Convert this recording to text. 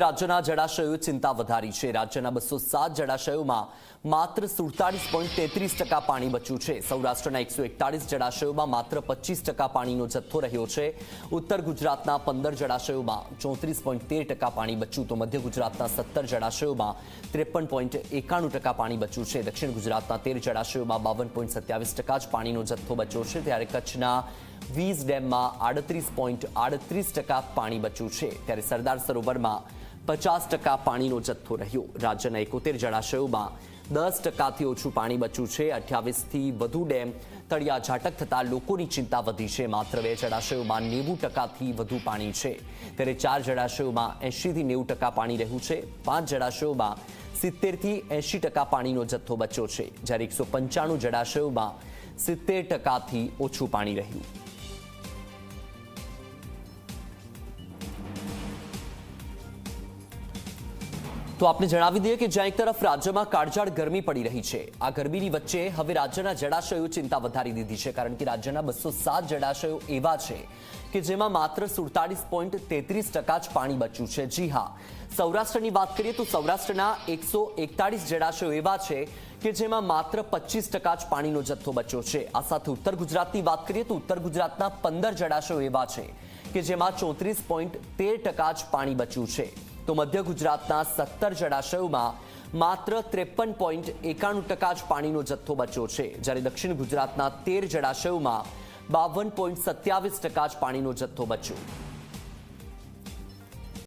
રાજ્યના જળાશયો ચિંતા વધારી છે. રાજ્યના બસો સાત જળાશયોમાં માત્ર સુડતાલીસ પોઈન્ટ તેત્રીસ ટકા પાણી બચ્યું છે. સૌરાષ્ટ્રના એકસો એકતાળીસ જળાશયોમાં માત્ર પચીસ ટકા પાણીનો જથ્થો રહ્યો છે. ઉત્તર ગુજરાતના પંદર જળાશયોમાં ચોત્રીસ પોઈન્ટ તેર ટકા પાણી બચ્યું તો મધ્ય ગુજરાતના સત્તર જળાશયોમાં ત્રેપન પોઈન્ટ એકાણું ટકા પાણી બચ્યું છે. દક્ષિણ ગુજરાતના તેર જળાશયોમાં બાવન પોઈન્ટ સત્યાવીસ ટકા જ પાણીનો જથ્થો બચ્યો છે. ત્યારે કચ્છના વીસ ડેમમાં આડત્રીસ પોઈન્ટ આડત્રીસ ટકા પાણી બચ્યું છે. ત્યારે સરદાર સરોવરમાં પચાસ ટકા પાણીનો જથ્થો રહ્યો. રાજ્યના એકોતેર જળાશયોમાં દસ ટકાથી ઓછું પાણી બચ્યું છે. અઠ્યાવીસથી વધુ ડેમ તળિયા ઝાટક થતાં લોકોની ચિંતા વધી છે. માત્ર બે જળાશયોમાં નેવું ટકાથી વધુ પાણી છે. ત્યારે ચાર જળાશયોમાં એંશીથી નેવું ટકા પાણી રહ્યું છે. પાંચ જળાશયોમાં સિત્તેરથી એંશી ટકા પાણીનો જથ્થો બચ્યો છે. જ્યારે એકસો પંચાણું જળાશયોમાં સિત્તેર ટકાથી ઓછું પાણી રહ્યું. તો આપને જણાવી દઈએ કે જ્યાં એક તરફ રાજ્યમાં કાળઝાળ ગરમી પડી રહી છે. આ ગરમીની વચ્ચે હવે રાજ્યના જળાશયો ચિંતા વધારી દીધી છે, કારણ કે રાજ્યના બસો સાત જળાશયો એવા છે કે જેમાં માત્ર સુડતાલીસ પોઈન્ટ તેત્રીસ ટકા જ પાણી બચ્યું છે. જી હા, સૌરાષ્ટ્રની વાત કરીએ તો સૌરાષ્ટ્રના એકસો એકતાળીસ જળાશયો એવા છે કે જેમાં માત્ર પચીસ ટકા જ પાણીનો જથ્થો બચ્યો છે. આ સાથે ઉત્તર ગુજરાતની વાત કરીએ તો ઉત્તર ગુજરાતના પંદર જળાશયો એવા છે કે જેમાં ચોત્રીસ પોઈન્ટ તેર ટકા જ પાણી બચ્યું છે. તો મધ્ય ગુજરાતના સત્તર જળાશયોમાં માત્ર ત્રેપન પોઈન્ટ એકાણું ટકા જ પાણીનો જથ્થો બચ્યો છે, જ્યારે દક્ષિણ ગુજરાતના તેર જળાશયોમાં બાવન પોઈન્ટ સત્યાવીસ ટકા જ પાણીનો જથ્થો બચ્યો.